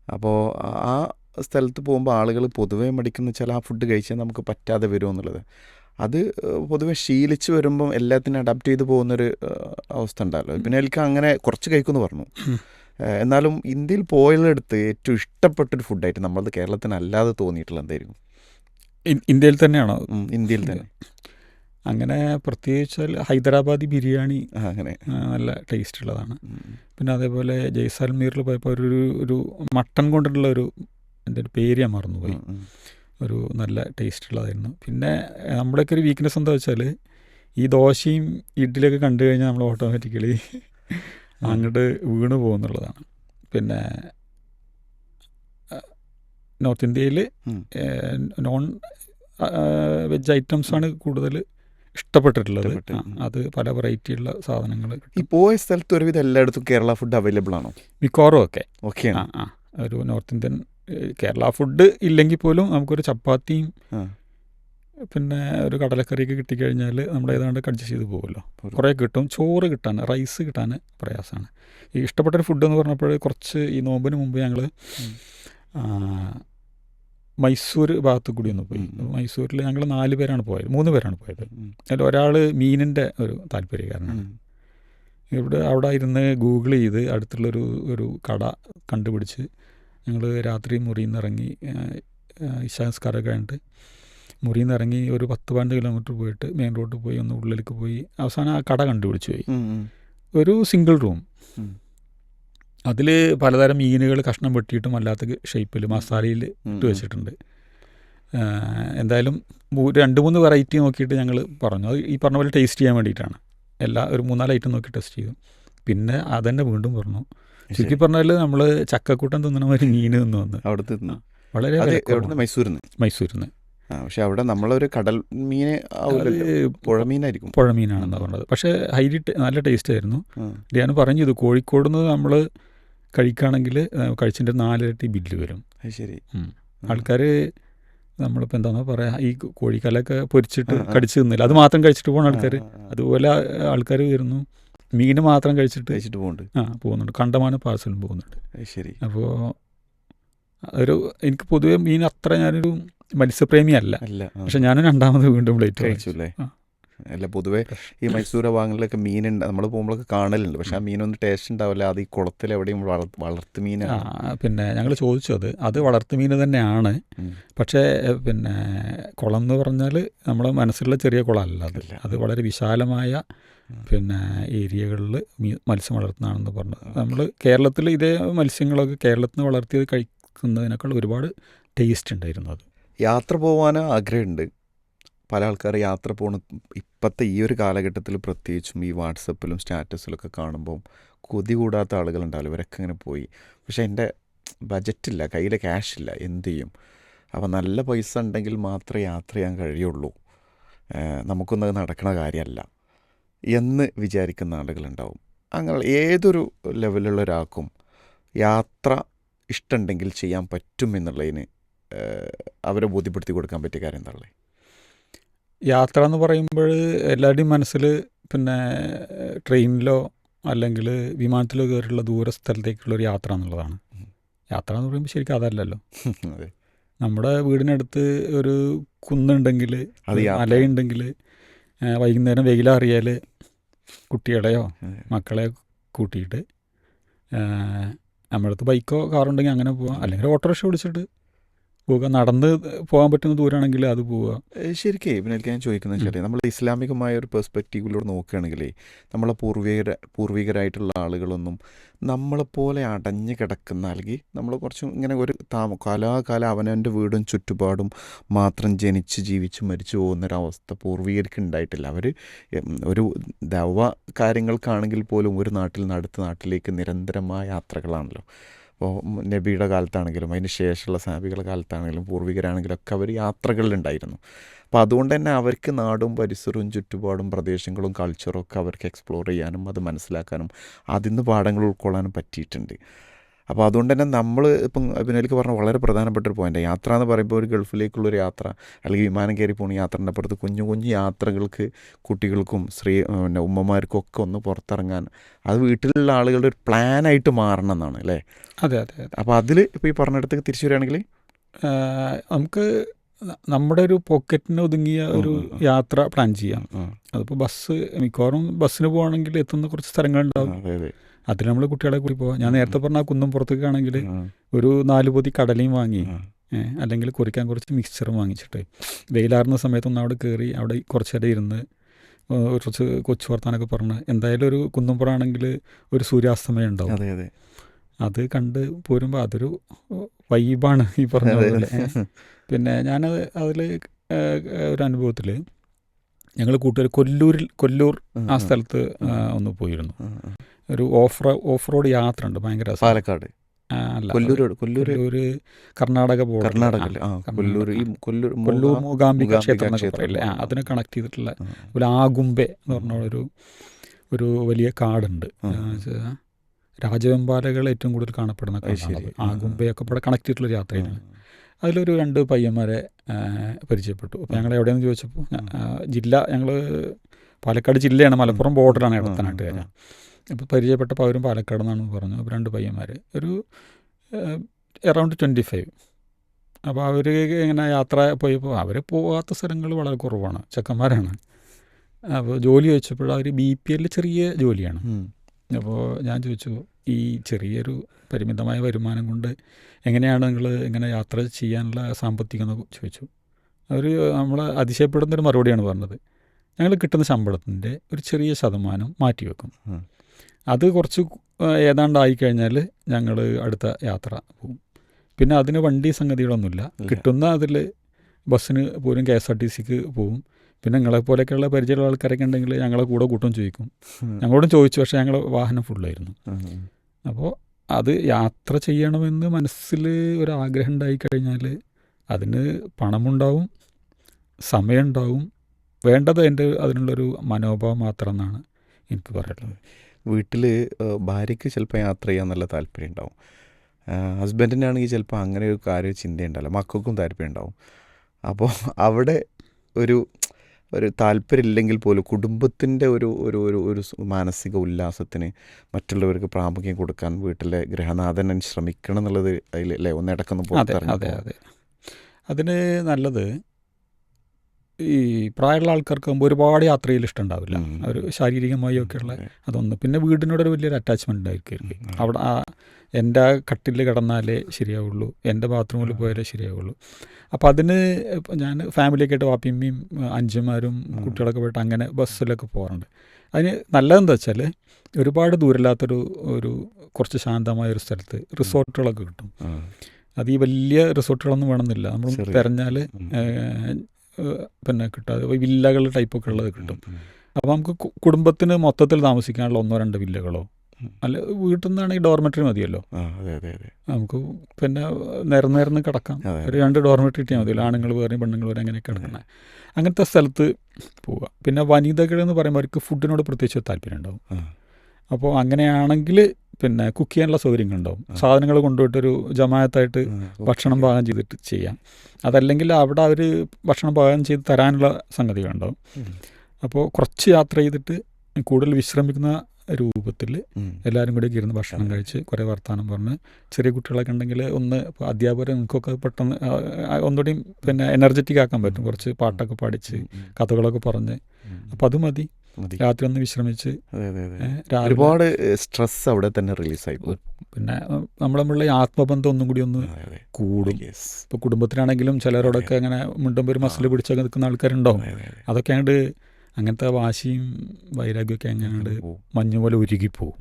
അപ്പോൾ ആ സ്ഥലത്ത് പോകുമ്പോൾ ആളുകൾ പൊതുവേ മടിക്കുന്ന ചില ആ ഫുഡ് കഴിച്ചാൽ നമുക്ക് പറ്റാതെ വരുമോ എന്നുള്ളത്. അത് പൊതുവെ ശീലിച്ച് വരുമ്പം എല്ലാത്തിനും അഡാപ്റ്റ് ചെയ്ത് പോകുന്നൊരു അവസ്ഥ ഉണ്ടല്ലോ. പിന്നെ എനിക്ക് അങ്ങനെ കുറച്ച് കഴിക്കുമെന്ന് പറഞ്ഞു. എന്നാലും ഇന്ത്യയിൽ പോയതെടുത്ത് ഏറ്റവും ഇഷ്ടപ്പെട്ടൊരു ഫുഡായിട്ട് നമ്മളത് കേരളത്തിന് അല്ലാതെ തോന്നിയിട്ടുള്ള എന്തായിരിക്കും ഇന്ത്യയിൽ തന്നെയാണോ? ഇന്ത്യയിൽ തന്നെ. അങ്ങനെ പ്രത്യേകിച്ച് ഹൈദരാബാദി ബിരിയാണി അങ്ങനെ. നല്ല ടേസ്റ്റ് ഉള്ളതാണ്. പിന്നെ അതേപോലെ ജയ്സാൽമീറിൽ പോയപ്പോൾ ഒരു ഒരു മട്ടൺ കൊണ്ടുള്ള ഒരു എന്റെ ഒരു പേര് ഞാൻ മറന്നുപോയി. ഒരു നല്ല ടേസ്റ്റ് ഉള്ളതായിരുന്നു. പിന്നെ നമ്മുടെയൊക്കെ ഒരു വീക്ക്നെസ് എന്താ വെച്ചാൽ ഈ ദോശയും ഇഡ്ഡലിയൊക്കെ കണ്ടു കഴിഞ്ഞാൽ നമ്മൾ ഓട്ടോമാറ്റിക്കലി അങ്ങോട്ട് വീണ് പോകുന്നുള്ളതാണ്. പിന്നെ നോർത്ത് ഇന്ത്യയിൽ നോൺ വെജ് ഐറ്റംസാണ് കൂടുതൽ ഇഷ്ടപ്പെട്ടിട്ടുള്ളത്. അത് പല വെറൈറ്റിയുള്ള സാധനങ്ങൾ ഈ പോയ സ്ഥലത്ത് ഒരുവിധം എല്ലായിടത്തും കേരള ഫുഡ് അവൈലബിൾ ആണോ? മിക്കവാറും ഒക്കെ. ആ ആ. ഒരു നോർത്ത് ഇന്ത്യൻ കേരള ഫുഡ് ഇല്ലെങ്കിൽ പോലും നമുക്കൊരു ചപ്പാത്തിയും പിന്നെ ഒരു കടലക്കറിയൊക്കെ കിട്ടിക്കഴിഞ്ഞാൽ നമ്മൾ ഏതാണ്ട് അഡ്ജസ്റ്റ് ചെയ്ത് പോകുമല്ലോ കുറേ കിട്ടും. ചോറ് കിട്ടാൻ റൈസ് കിട്ടാൻ പ്രയാസമാണ്. ഈ ഇഷ്ടപ്പെട്ടൊരു ഫുഡ് എന്ന് പറഞ്ഞപ്പോൾ കുറച്ച് ഈ നോമ്പിന് മുമ്പ് ഞങ്ങൾ മൈസൂർ ഭാഗത്ത് കൂടി ഒന്ന് പോയി. മൈസൂരിൽ ഞങ്ങൾ നാല് പേരാണ് പോയത്. മൂന്ന് പേരാണ് പോയത്. അതിൽ ഒരാൾ മീനിന്റെ ഒരു താല്പര്യക്കാരനാണ്. ഇവിടെ അവിടെ ഇരുന്ന് ഗൂഗിൾ ചെയ്ത് അടുത്തുള്ളൊരു ഒരു കട കണ്ടുപിടിച്ച് ഞങ്ങൾ രാത്രി മുറിയിൽ നിന്ന് ഇറങ്ങി ഇശാസ്കാരം കഴിഞ്ഞിട്ട് മുറിയിൽ നിന്ന് ഇറങ്ങി ഒരു പത്ത് പന്ത്രണ്ട് കിലോമീറ്റർ പോയിട്ട് മെയിൻ റോഡിൽ പോയി ഒന്ന് ഉള്ളിലേക്ക് പോയി. അവസാനം ആ കട കണ്ടുപിടിച്ചു പോയി. ഒരു സിംഗിൾ റൂം. അതിൽ പലതരം മീനുകൾ കഷ്ണം വെട്ടിയിട്ടും അല്ലാത്ത ഷേപ്പിൽ മസാലയിൽ ഇട്ട് വെച്ചിട്ടുണ്ട്. എന്തായാലും രണ്ട് മൂന്ന് വെറൈറ്റി നോക്കിയിട്ട് ഞങ്ങൾ പറഞ്ഞു. അത് ഈ പറഞ്ഞ പോലെ ടേസ്റ്റ് ചെയ്യാൻ വേണ്ടിയിട്ടാണ്. എല്ലാ ഒരു മൂന്നാൽ ഐറ്റം നോക്കി ടെസ്റ്റ് ചെയ്തു. പിന്നെ അതന്നെ വീണ്ടും പറഞ്ഞു. ശരി. ചുരുക്കി പറഞ്ഞാൽ നമ്മൾ ചക്കക്കൂട്ടം തിന്നണ മാതിരി മീൻ തിന്നു വന്ന്. അവിടുത്തെ തിന്നു. വളരെ. എവിടുന്ന്? മൈസൂരിൽ നിന്ന് മൈസൂരിൽ നിന്ന് പക്ഷെ അവിടെ നമ്മളൊരു കടൽ മീനെ പുഴമീനായിരിക്കും. പുഴ മീനാണെന്നാണ് പറഞ്ഞത്. പക്ഷേ ഹൈലി നല്ല ടേസ്റ്റ് ആയിരുന്നു. ഞാൻ പറഞ്ഞു ഇത് കോഴിക്കോട് നിന്ന് നമ്മൾ കഴിക്കുകയാണെങ്കിൽ കഴിച്ചിന്റെ നാലിരട്ടി ബില്ല് വരും. അത് ശരി. ആൾക്കാർ നമ്മളിപ്പോൾ എന്താണെന്ന് പറയാ ഈ കോഴിക്കാലൊക്കെ പൊരിച്ചിട്ട്. കടിച്ച് തിന്നില്ല. അത് മാത്രം കഴിച്ചിട്ട് പോകുന്ന ആൾക്കാർ. അതുപോലെ ആൾക്കാർ വരുന്നു. മീൻ മാത്രം കഴിച്ചിട്ട് കഴിച്ചിട്ട് പോകുന്നുണ്ട് ആ പോകുന്നുണ്ട്. കണ്ടമാനം പാഴ്സലും പോകുന്നുണ്ട്. ശരി. അപ്പോൾ ഒരു എനിക്ക് പൊതുവെ മീൻ അത്ര ഞാനൊരു മത്സ്യപ്രേമി അല്ല അല്ല പക്ഷെ ഞാൻ രണ്ടാമത് വീണ്ടും പ്ലേറ്റ് കഴിച്ചു അല്ലേ അല്ല പൊതുവേ ഈ മൈസൂര ഭാഗങ്ങളിലൊക്കെ മീനുണ്ട്. നമ്മൾ പോകുമ്പോഴൊക്കെ കാണലുണ്ട്. പക്ഷെ ആ മീനൊന്നും ടേസ്റ്റ് ഉണ്ടാവില്ല. അത് ഈ കുളത്തിൽ എവിടെയും വളർ- വളർത്ത് മീൻ മീനാണ് പിന്നെ ഞങ്ങൾ ചോദിച്ചു അത്. അത് വളർത്ത് മീൻ തന്നെയാണ്. പക്ഷേ പിന്നെ കുളം എന്ന് പറഞ്ഞാൽ നമ്മുടെ മനസ്സിലുള്ള ചെറിയ കുളമല്ല അത്. അത് വളരെ വിശാലമായ. പിന്നെ ഏരിയകളിൽ മത്സ്യം വളർത്തുന്നതാണെന്ന് പറഞ്ഞത് നമ്മൾ കേരളത്തിൽ ഇതേ മത്സ്യങ്ങളൊക്കെ കേരളത്തിൽ നിന്ന് വളർത്തിയത് കഴിക്കുന്നതിനേക്കാൾ ഒരുപാട് ടേസ്റ്റ് ഉണ്ടായിരുന്നു അത്. യാത്ര പോകാൻ ആഗ്രഹമുണ്ട്. പല ആൾക്കാർ യാത്ര പോണ ഇപ്പോഴത്തെ ഈ ഒരു കാലഘട്ടത്തിൽ പ്രത്യേകിച്ചും ഈ വാട്സപ്പിലും സ്റ്റാറ്റസിലൊക്കെ കാണുമ്പോൾ കൊതി കൂടാത്ത ആളുകളുണ്ടാവില്ല? ഇവരൊക്കെ ഇങ്ങനെ പോയി. പക്ഷേ എന്റെ ബജറ്റില്ല കയ്യിൽ ക്യാഷ് ഇല്ല എന്ത് ചെയ്യും? അപ്പോൾ നല്ല പൈസ ഉണ്ടെങ്കിൽ മാത്രമേ യാത്ര ചെയ്യാൻ കഴിയുള്ളൂ. നമുക്കൊന്നും നടക്കണ കാര്യമല്ല. എന്ന് വിചാരിക്കുന്ന ആളുകളുണ്ടാവും. അങ്ങനെ ഏതൊരു ലെവലിലുള്ള ഒരാൾക്കും യാത്ര ഇഷ്ടമുണ്ടെങ്കിൽ ചെയ്യാൻ പറ്റും എന്നുള്ളതിന് അവരെ ബോധ്യപ്പെടുത്തി കൊടുക്കാൻ പറ്റിയ കാര്യം എന്താണല്ലേ യാത്ര എന്ന് പറയുമ്പോൾ എല്ലാവരുടെയും മനസ്സിൽ പിന്നെ ട്രെയിനിലോ അല്ലെങ്കിൽ വിമാനത്തിലോ കയറിയുള്ള ദൂര സ്ഥലത്തേക്കുള്ള ഒരു യാത്ര എന്നുള്ളതാണ്. യാത്ര എന്ന് പറയുമ്പോൾ ശരിക്കും അതല്ലല്ലോ. അതെ. നമ്മുടെ വീടിനടുത്ത് ഒരു കുന്നുണ്ടെങ്കിൽ മലയുണ്ടെങ്കിൽ വൈകുന്നേരം വെയിലറിയാൽ കുട്ടികളെയോ. മക്കളെ കൂട്ടിയിട്ട് നമ്മുടെ അടുത്ത് ബൈക്കോ കാറുണ്ടെങ്കിൽ അങ്ങനെ പോവാം അല്ലെങ്കിൽ ഓട്ടോറിക്ഷ വിളിച്ചിട്ട് പോവുക നടന്ന് പോകാൻ പറ്റുന്ന ദൂരമാണെങ്കിൽ അത് പോവുക. ശരിക്കും എനിക്ക് ഞാൻ ചോദിക്കുന്നത് വെച്ചാൽ നമ്മൾ ഇസ്ലാമികമായ ഒരു പെർസ്പെക്റ്റീവിലൂടെ നോക്കുകയാണെങ്കിലേ നമ്മളെ പൂർവികര പൂർവികരായിട്ടുള്ള ആളുകളൊന്നും നമ്മളെപ്പോലെ അടഞ്ഞു കിടക്കുന്ന അല്ലെങ്കിൽ നമ്മൾ കുറച്ച് ഇങ്ങനെ ഒരു താമ കാലാകാലം അവനവന്റെ വീടും ചുറ്റുപാടും മാത്രം ജനിച്ച് ജീവിച്ച് മരിച്ചു പോകുന്നൊരവസ്ഥ പൂർവികർക്ക് ഉണ്ടായിട്ടില്ല. അവർ ഒരു ദവ കാര്യങ്ങൾക്കാണെങ്കിൽ പോലും ഒരു നാട്ടിൽ നിന്ന് അടുത്ത നാട്ടിലേക്ക് നിരന്തരമായ യാത്രകളാണല്ലോ. അപ്പോൾ നബിയുടെ കാലത്താണെങ്കിലും അതിന് ശേഷമുള്ള സാബികളുടെ കാലത്താണെങ്കിലും പൂർവികരാണെങ്കിലും ഒക്കെ അവർ യാത്രകളിലുണ്ടായിരുന്നു. അപ്പോൾ അതുകൊണ്ട് തന്നെ അവർക്ക് നാടും പരിസരവും ചുറ്റുപാടും പ്രദേശങ്ങളും കൾച്ചറും ഒക്കെ അവർക്ക് എക്സ്പ്ലോർ ചെയ്യാനും അത് മനസ്സിലാക്കാനും അതിൽ നിന്ന് പാഠങ്ങൾ ഉൾക്കൊള്ളാനും പറ്റിയിട്ടുണ്ട്. അപ്പോൾ അതുകൊണ്ട് തന്നെ നമ്മൾ ഇപ്പം അഭിനയിലേക്ക് പറഞ്ഞ വളരെ പ്രധാനപ്പെട്ട ഒരു പോയിന്റ് യാത്ര എന്ന് പറയുമ്പോൾ ഒരു ഗൾഫിലേക്കുള്ളൊരു യാത്ര അല്ലെങ്കിൽ വിമാനം കയറി പോകുന്ന യാത്രന്റെ അപ്പുറത്ത് കുഞ്ഞു കുഞ്ഞു യാത്രകൾക്ക് കുട്ടികൾക്കും സ്ത്രീ പിന്നെ ഉമ്മമാർക്കും ഒക്കെ ഒന്ന് പുറത്തിറങ്ങാൻ അത് വീട്ടിലുള്ള ആളുകളുടെ ഒരു പ്ലാനായിട്ട് മാറണം എന്നാണ് അല്ലേ? അതെ അതെ അപ്പോൾ അതിൽ ഇപ്പോൾ ഈ പറഞ്ഞിടത്തേക്ക് തിരിച്ചു വരികയാണെങ്കിൽ? നമുക്ക് നമ്മുടെ ഒരു പോക്കറ്റിന് ഒതുങ്ങിയ ഒരു. യാത്ര പ്ലാൻ ചെയ്യാം. അതിപ്പോൾ ബസ് മിക്കവാറും ബസ്സിന് പോകണമെങ്കിൽ എത്തുന്ന കുറച്ച് സ്ഥലങ്ങളുണ്ടാവും. അതെ അതെ. അതിൽ നമ്മൾ കുട്ടികളെ കൂടി പോവാം. ഞാൻ നേരത്തെ പറഞ്ഞ ആ കുന്നും പുറത്തേക്കാണെങ്കിൽ ആണെങ്കിൽ ഒരു നാല് പൊതി കടലയും വാങ്ങി അല്ലെങ്കിൽ കുറിക്കാൻ കുറച്ച് മിക്സ്ചറും വാങ്ങിച്ചിട്ട്. വെയിലാറുന്ന സമയത്തൊന്ന് അവിടെ കയറി അവിടെ കുറച്ച് നേരം ഇരുന്ന് കുറച്ച് കൊച്ചു വർത്താനൊക്കെ പറഞ്ഞ് എന്തായാലും ഒരു കുന്നുംപുറാണെങ്കിൽ ഒരു സൂര്യാസ്തമയം ഉണ്ടാവും. അതെ അതെ. അത് കണ്ട് പോരുമ്പോൾ അതൊരു വൈബാണ് ഈ പറഞ്ഞ പോലെ. പിന്നെ ഞാനത് അതിൽ ഒരു അനുഭവത്തിൽ ഞങ്ങൾ കൂട്ടുകാർ കൊല്ലൂരിൽ കൊല്ലൂർ ആ സ്ഥലത്ത് ഒന്ന് പോയിരുന്നു. ഒരു ഓഫ് ഓഫ് റോഡ് യാത്ര ഉണ്ട് ഭയങ്കര. പാലക്കാട് കൊല്ലൂർ കൊല്ലൂർ കർണാടക ബോർഡർ കർണാടക. കൊല്ലൂർ ഈ കൊല്ലൂർ കൊല്ലൂർ മൂകാ- മൂകാംബിക ക്ഷേത്രം പറയില്ലേ അതിനെ കണക്ട് ചെയ്തിട്ടുള്ള. ഒരു ആഗുംബെ എന്ന് പറഞ്ഞ ഒരു ഒരു വലിയ കാടുണ്ട് രാജവെമ്പാലകൾ ഏറ്റവും കൂടുതൽ കാണപ്പെടുന്ന. ആ. ആഗുംബയൊക്കെ ഇവിടെ കണക്ട് ചെയ്തിട്ടുള്ള യാത്രയാണ്. അതിലൊരു രണ്ട് പയ്യന്മാരെ പരിചയപ്പെട്ടു. അപ്പോൾ ഞങ്ങൾ എവിടെയെന്ന് ചോദിച്ചപ്പോൾ ജില്ല ഞങ്ങൾ പാലക്കാട് ജില്ലയാണ്. മലപ്പുറം ബോർഡറാണ് ആ, ഇടത്തനാട്ടുകാർ അപ്പോൾ പരിചയപ്പെട്ടപ്പോൾ അവരും പാലക്കാട് എന്നാണ് പറഞ്ഞു. അപ്പോൾ രണ്ട് പയ്യന്മാർ ഒരു എറൗണ്ട് ട്വന്റി ഫൈവ് അപ്പോൾ അവർ ഇങ്ങനെ യാത്ര പോയപ്പോൾ അവർ പോകാത്ത സ്ഥലങ്ങൾ വളരെ കുറവാണ്. ചെക്കന്മാരാണ്. അപ്പോൾ ജോലി ചോദിച്ചപ്പോൾ അവർ ബി പി എല്ലിൽ ചെറിയ ജോലിയാണ്. അപ്പോൾ ഞാൻ ചോദിച്ചു ഈ ചെറിയൊരു പരിമിതമായ വരുമാനം കൊണ്ട് എങ്ങനെയാണ് നിങ്ങൾ ഇങ്ങനെ യാത്ര ചെയ്യാനുള്ള സാമ്പത്തികം? എന്ന് ചോദിച്ചു. അവർ നമ്മൾ അതിശയപ്പെടുന്നൊരു മറുപടിയാണ് പറഞ്ഞത്. ഞങ്ങൾ കിട്ടുന്ന ശമ്പളത്തിന്റെ ഒരു ചെറിയ ശതമാനം മാറ്റി വെക്കും. അത് കുറച്ച് ഏതാണ്ട് ഏതാണ്ടായി കഴിഞ്ഞാൽ ഞങ്ങൾ അടുത്ത യാത്ര പോകും പിന്നെ അതിന് വണ്ടി സംഗതികളൊന്നുമില്ല. കിട്ടുന്ന അതിൽ ബസ്സിന് പോലും കെ എസ് ആർ ടി സിക്ക് പോകും പിന്നെ നിങ്ങളെപ്പോലെയൊക്കെയുള്ള പരിചയമുള്ള ആൾക്കാരൊക്കെ ഉണ്ടെങ്കിൽ ഞങ്ങളെ കൂടെ കൂട്ടും ചോദിക്കും. ഞങ്ങളോടും ചോദിച്ചു പക്ഷേ ഞങ്ങൾ വാഹനം ഫുള്ളായിരുന്നു. അപ്പോൾ അത് യാത്ര ചെയ്യണമെന്ന് മനസ്സിൽ ഒരാഗ്രഹം ഉണ്ടായി കഴിഞ്ഞാൽ അതിന് പണമുണ്ടാവും സമയമുണ്ടാവും. വേണ്ടത് എന്റെ അതിനുള്ളൊരു മനോഭാവം മാത്രം എന്നാണ് എനിക്ക് പറയാനുള്ളത്. വീട്ടിൽ ഭാര്യയ്ക്ക് ചിലപ്പോൾ യാത്ര ചെയ്യാൻ നല്ല താല്പര്യം ഉണ്ടാവും. ഹസ്ബൻഡിനാണെങ്കിൽ ചിലപ്പോൾ അങ്ങനെ ഒരു കാര്യം ചിന്തയുണ്ടല്ലോ മക്കൾക്കും താല്പര്യം ഉണ്ടാവും. അപ്പോൾ അവിടെ ഒരു ഒരു താല്പര്യമില്ലെങ്കിൽ പോലും കുടുംബത്തിന്റെ ഒരു ഒരു ഒരു ഒരു മാനസിക ഉല്ലാസത്തിന് മറ്റുള്ളവർക്ക് പ്രാമുഖ്യം കൊടുക്കാൻ വീട്ടിലെ ഗൃഹനാഥൻ ശ്രമിക്കണം എന്നുള്ളത് അതിൽ അല്ലേ? ഒന്ന് ഇടക്കൊന്ന് അതെ അതെ. അതിന് നല്ലത് ഈ പ്രായമുള്ള ആൾക്കാർക്ക് ഒരുപാട് യാത്രയിൽ ഇഷ്ടമുണ്ടാവില്ല. ഒരു ശാരീരികമായി ഒക്കെയുള്ള അതൊന്ന്. പിന്നെ വീടിനോടൊരു വലിയൊരു അറ്റാച്ച്മെന്റ് ഉണ്ടായിരിക്കും. അവിടെ ആ എന്റെ കട്ടിൽ കിടന്നാലേ ശരിയാവുള്ളൂ. എന്റെ ബാത്റൂമിൽ പോയാലേ ശരിയാവുള്ളൂ. അപ്പോൾ അതിന് ഇപ്പം ഞാൻ ഫാമിലിയൊക്കെ ആയിട്ട് വാപ്പിയമ്മയും അഞ്ചുമാരും കുട്ടികളൊക്കെ പോയിട്ട് അങ്ങനെ ബസ്സിലൊക്കെ പോകാറുണ്ട് അതിന് നല്ലതെന്താ വെച്ചാൽ ഒരുപാട് ദൂരമില്ലാത്തൊരു ഒരു കുറച്ച് ശാന്തമായ ഒരു സ്ഥലത്ത് റിസോർട്ടുകളൊക്കെ കിട്ടും. അത് ഈ വലിയ റിസോർട്ടുകളൊന്നും വേണമെന്നില്ല. നമ്മൾ തിരഞ്ഞാൽ. പിന്നെ കിട്ടാതെ വില്ലകൾ ടൈപ്പൊക്കെ ഉള്ളത് കിട്ടും. അപ്പോൾ നമുക്ക് കുടുംബത്തിന് മൊത്തത്തിൽ താമസിക്കാനുള്ള ഒന്നോ രണ്ട് വില്ലകളോ. അല്ല വീട്ടിൽ നിന്നാണെങ്കിൽ ഡോർമെറ്ററി മതിയല്ലോ. നമുക്ക് പിന്നെ നേരം നേരം കിടക്കാം. ഒരു രണ്ട് ഡോർമെറ്ററി കിട്ടിയാൽ മതിയല്ലോ ആണുങ്ങൾ വേറെ പെണ്ണുങ്ങൾ വേറെ അങ്ങനെയൊക്കെ കിടക്കണേ. അങ്ങനത്തെ സ്ഥലത്ത് പോവുക പിന്നെ വനിതകൾ എന്ന് പറയുമ്പോൾ അവർക്ക് ഫുഡിനോട് പ്രത്യേകിച്ച് താല്പര്യം ഉണ്ടാവും അപ്പോൾ അങ്ങനെയാണെങ്കിൽ പിന്നെ കുക്ക് ചെയ്യാനുള്ള സൗകര്യങ്ങളുണ്ടാവും. സാധനങ്ങൾ കൊണ്ടുപോയിട്ടൊരു ജമായത്തായിട്ട് ഭക്ഷണം. പാകം ചെയ്തിട്ട് ചെയ്യാം അതല്ലെങ്കിൽ അവിടെ അവർ ഭക്ഷണം പാകം ചെയ്ത് തരാനുള്ള സംഗതികളുണ്ടാവും ഉണ്ടാവും അപ്പോൾ കുറച്ച് യാത്ര ചെയ്തിട്ട് കൂടുതൽ വിശ്രമിക്കുന്ന രൂപത്തിൽ എല്ലാവരും കൂടി ഇരുന്ന് ഭക്ഷണം. കഴിച്ച് കുറേ വർത്തമാനം പറഞ്ഞ് ചെറിയ കുട്ടികളൊക്കെ ഉണ്ടെങ്കിൽ ഒന്ന് ഇപ്പോൾ അധ്യാപകർ നിങ്ങൾക്കൊക്കെ പെട്ടെന്ന് ഒന്നുകൂടി പിന്നെ എനർജറ്റിക് ആക്കാൻ പറ്റും കുറച്ച് പാട്ടൊക്കെ. ഉം. കഥകളൊക്കെ പറഞ്ഞ്. അപ്പം അത് മതി മതി. രാത്രി ഒന്ന് വിശ്രമിച്ച് ഒരുപാട് സ്ട്രെസ് അവിടെ തന്നെ റിലീസ് പോകും പിന്നെ നമ്മൾ തമ്മിലുള്ള ആത്മബന്ധം ഒന്നും കൂടി ഒന്ന് കൂടും. ഇപ്പൊ കുടുംബത്തിനാണെങ്കിലും കുടുംബത്തിലാണെങ്കിലും ചിലരോടൊക്കെ അങ്ങനെ മുണ്ടുമ്പോൾ ഒരു മസിൽ. പിടിച്ചൊക്കെ നിൽക്കുന്ന ആൾക്കാരുണ്ടാവും. അതെ അതെ അതൊക്കെ അങ്ങോട്ട് അങ്ങനത്തെ വാശിയും വൈരാഗ്യമൊക്കെ അങ്ങനെയുണ്ട് പോവും. മഞ്ഞ് പോലെ ഉരുകിപ്പോവും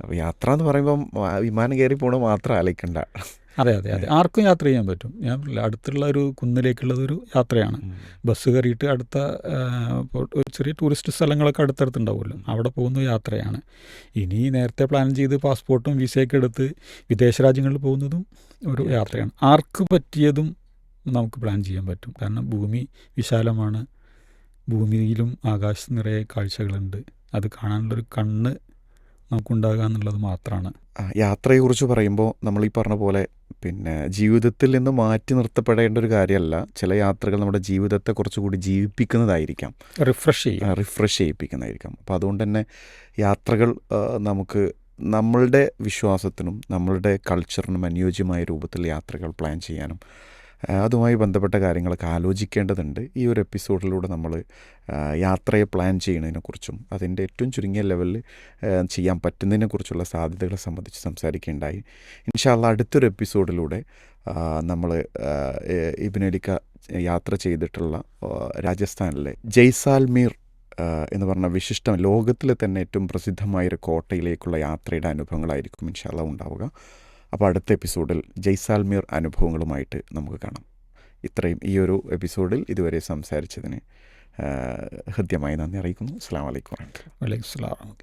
അപ്പോൾ യാത്ര എന്ന് പറയുമ്പോൾ വിമാനം കയറി പോണ മാത്രം ആലോചിക്കണ്ട. അതെ അതെ അതെ. ആർക്കും യാത്ര ചെയ്യാൻ പറ്റും. ഞാൻ അടുത്തുള്ള ഒരു കുന്നിലേക്കുള്ളതൊരു യാത്രയാണ്. ബസ് കയറിയിട്ട് അടുത്ത ഒരു ചെറിയ ടൂറിസ്റ്റ് സ്ഥലങ്ങളൊക്കെ അടുത്തടുത്തുണ്ടാവുമല്ലോ. അവിടെ പോകുന്ന യാത്രയാണ്. ഇനി നേരത്തെ പ്ലാൻ ചെയ്ത് പാസ്പോർട്ടും വിസയൊക്കെ എടുത്ത് വിദേശ രാജ്യങ്ങളിൽ പോകുന്നതും ഒരു യാത്രയാണ്. ആർക്ക് പറ്റിയതും നമുക്ക് പ്ലാൻ ചെയ്യാൻ പറ്റും. കാരണം ഭൂമി വിശാലമാണ്. ഭൂമിയിലും ആകാശത്ത് നിറയെ കാഴ്ചകളുണ്ട്. അത് കാണാനുള്ളൊരു കണ്ണ് നമുക്കുണ്ടാകുക എന്നുള്ളത് മാത്രമാണ് യാത്രയെക്കുറിച്ച് പറയുമ്പോൾ നമ്മൾ ഈ പറഞ്ഞ പോലെ പിന്നെ ജീവിതത്തിൽ നിന്ന് മാറ്റി നിർത്തപ്പെടേണ്ട ഒരു കാര്യമല്ല ചില യാത്രകൾ നമ്മുടെ ജീവിതത്തെ കുറച്ചുകൂടി ജീവിപ്പിക്കുന്നതായിരിക്കാം. റിഫ്രഷ് ചെയ്യും. റിഫ്രഷ് ചെയ്യിപ്പിക്കുന്നതായിരിക്കാം. അപ്പോൾ അതുകൊണ്ട് തന്നെ യാത്രകൾ നമുക്ക് നമ്മളുടെ വിശ്വാസത്തിനും നമ്മളുടെ കൾച്ചറിനും അനുയോജ്യമായ രൂപത്തിൽ യാത്രകൾ പ്ലാൻ ചെയ്യാനും അതുമായി ബന്ധപ്പെട്ട കാര്യങ്ങളൊക്കെ ആലോചിക്കേണ്ടതുണ്ട്. ഈ ഒരു എപ്പിസോഡിലൂടെ നമ്മൾ യാത്രയെ പ്ലാൻ ചെയ്യുന്നതിനെക്കുറിച്ചും അതിന്റെ ഏറ്റവും ചുരുങ്ങിയ ലെവലിൽ ചെയ്യാൻ പറ്റുന്നതിനെക്കുറിച്ചുള്ള സാധ്യതകളെ സംബന്ധിച്ച് സംസാരിക്കുകയുണ്ടായി ഇൻഷാല്ല അടുത്തൊരു എപ്പിസോഡിലൂടെ നമ്മൾ ഇബിനലിക്ക യാത്ര ചെയ്തിട്ടുള്ള രാജസ്ഥാനിലെ ജയ്സാൽമീർ എന്ന് പറഞ്ഞ വിശിഷ്ടം ലോകത്തിലെ തന്നെ ഏറ്റവും പ്രസിദ്ധമായൊരു കോട്ടയിലേക്കുള്ള യാത്രയുടെ അനുഭവങ്ങളായിരിക്കും ഇൻഷാല്ല ഉണ്ടാവുക. അപ്പോൾ അടുത്ത എപ്പിസോഡിൽ ജയ്സാൽമീർ അനുഭവങ്ങളുമായിട്ട് നമുക്ക് കാണാം. ഇത്രയും ഈ ഒരു എപ്പിസോഡിൽ ഇതുവരെ സംസാരിച്ചതിന് ഹൃദ്യമായി നന്ദി അറിയിക്കുന്നു. അസ്സാം വലൈക്കും വലൈക്കും സ്ലാം